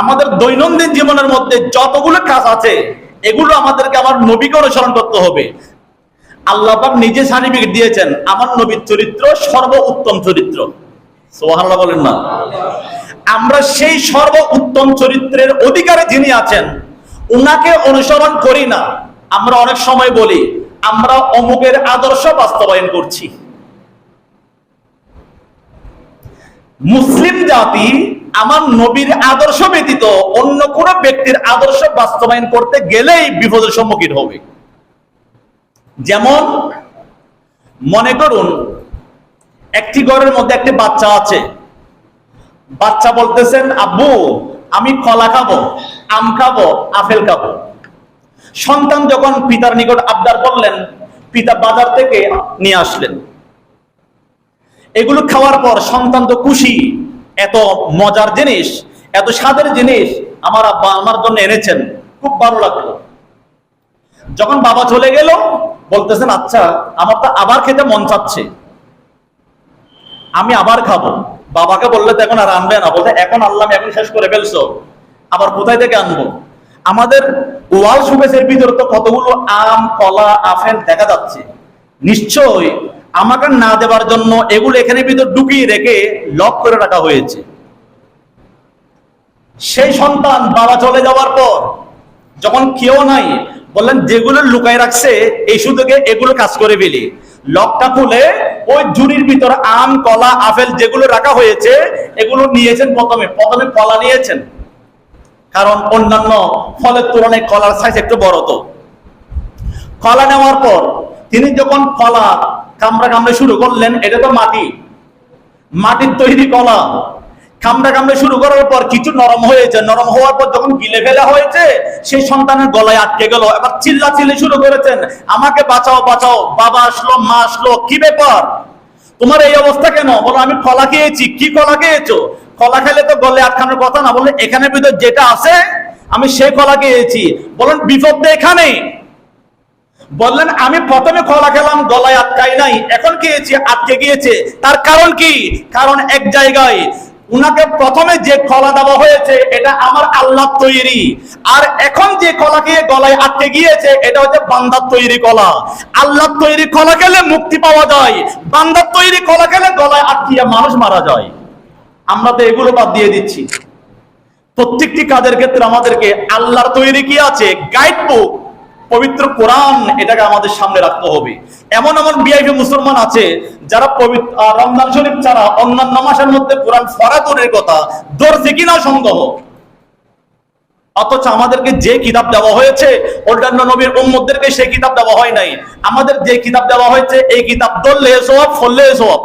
আমাদের দৈনন্দিন জীবনের মধ্যে যতগুলো কাজ আছে, এগুলো আমাদেরকে আমার নবীকে অনুসরণ করতে হবে। আল্লাহ নিজে সার্টিফিকেট দিয়েছেন, আমার নবীর চরিত্র সর্ব উত্তম চরিত্র বলেন না। আমরা সেই সর্ব উত্তম চরিত্রের অধিকারে যিনি আছেন, উনাকে অনুসরণ করি না। আমরা অনেক সময় বলি, আমরা অমুকের আদর্শ বাস্তবায়ন করছি। মুসলিম জাতি আমার নবীর আদর্শ ব্যতীত অন্য কোন ব্যক্তির আদর্শ বাস্তবায়ন করতে গেলেই বিপদের সম্মুখীন হবে। যেমন, মনে করুন, একটি ঘরের মধ্যে একটি বাচ্চা আছে। বাচ্চা বলতেছেন, আব্বু, আমি কলা খাব, আম খাব, আপেল খাব। সন্তান যখন পিতার নিকট আবদার করলেন, পিতা বাজার থেকে নিয়ে আসলেন। এগুলো খাওয়ার পর সন্তান তো খুশি। এত মজার জিনিস, এত স্বাদের জিনিস আমার আব্বা আমার জন্য এনেছেন। খুব ভালো লাগল। যখন বাবা চলে গেল, বলতেছেন আচ্ছা আমার তো আবার খেতে মন চাচ্ছে। আমি আবার খাব। বাবাকে বললে, তো এখন আর আনবে না। বলতে এখন আল্লাহ আমি এখন শেষ করে ফেলছো। আবার কোথায় থেকে আনব? আমাদের ওয়াল সুবেসের ভিতরে তো কতগুলো আম, কলা, আপেল দেখা যাচ্ছে। নিশ্চয় আমাকে না দেওয়ার জন্য এগুলো এখানে ভিতর ঢুকিয়ে রেখে লক করে রাখা হয়েছে। সেই সন্তান বাবা চলে যাওয়ার পর যখন কেউ নাই, বললেন, যেগুলো লুকায় রাখছে এই সুযোগে এগুলো কাজ করে ফেলি। লকটা খুলে ওই ঝুড়ির ভিতর আম, কলা, আপেল যেগুলো রাখা হয়েছে, এগুলো নিয়েছেন প্রথমে। প্রথমে কলা নিয়েছেন। কারণ অন্যান্য ফলের তুলনায় কলার সাইজ একটু বড় তো। কলা নেওয়ার পর তিনি যখন কলা কামড়া কামড়ে শুরু করলেন, এটা তো মাটি। মাটির তৈরি কলা কামড়া কামড়ে শুরু করার পর কিছু নরম হয়েছে। নরম হওয়ার পর যখন গিলে ফেলা হয়েছে, সেই সন্তানের গলায় আটকে গেল। এবার চিল্লা চিল্লি শুরু করেছেন। আমাকে বাঁচাও বাঁচাও। বাবা আসলো, মা আসলো, কি ব্যাপার? তোমার এই অবস্থা কেন? বলো, আমি কলা খেয়েছি। কি কলা খেয়েছো? কলা খেলে তো গলে আটকানোর কথা না। বলে এখানে ভিতর যেটা আছে, আমি সেই কলা খেয়েছি। বলেন, বিপদ এখানে বললেন, আমি প্রথমে কলা খেলাম, গলায় আটকাই নাই। এখন খেয়েছি, আটকে গিয়েছে। তার কারণ কি? কারণ এক জায়গায় উনাকে প্রথমে যে কলা দেওয়া হয়েছে, এটা আমার আল্লাহ তৈরি। আর এখন যে কলা খেয়ে গলায় আটকে গিয়েছে, এটা হচ্ছে বান্দার তৈরি কলা। আল্লাহ তৈরি কলা খেলে মুক্তি পাওয়া যায়। বান্দার তৈরি কলা খেলে গলায় আটকিয়ে মানুষ মারা যায়। আমরা তো এগুলো বাদ দিয়ে দিচ্ছি। প্রত্যেকটি কাজের ক্ষেত্রে আমাদেরকে আল্লাহর তৈরি কি আছে? গাইড বুক পবিত্র কোরআন এটাকে আমাদের সামনে রাখতে হবে। এমন এমন বিআইপি মুসলমান আছে, যারা পবিত্র রমজান শরীফ ছাড়া অন্যান্য মাসের মধ্যে কোরআন ফরা দূরের কথা ধরছে কিনা সন্দেহ। অথচ আমাদেরকে যে কিতাব দেওয়া হয়েছে, অন্যান্য নবীর উম্মতদেরকে সেই কিতাব দেওয়া হয় নাই। আমাদের যে কিতাব দেওয়া হয়েছে, এই কিতাব ধরলে সব ফললে সব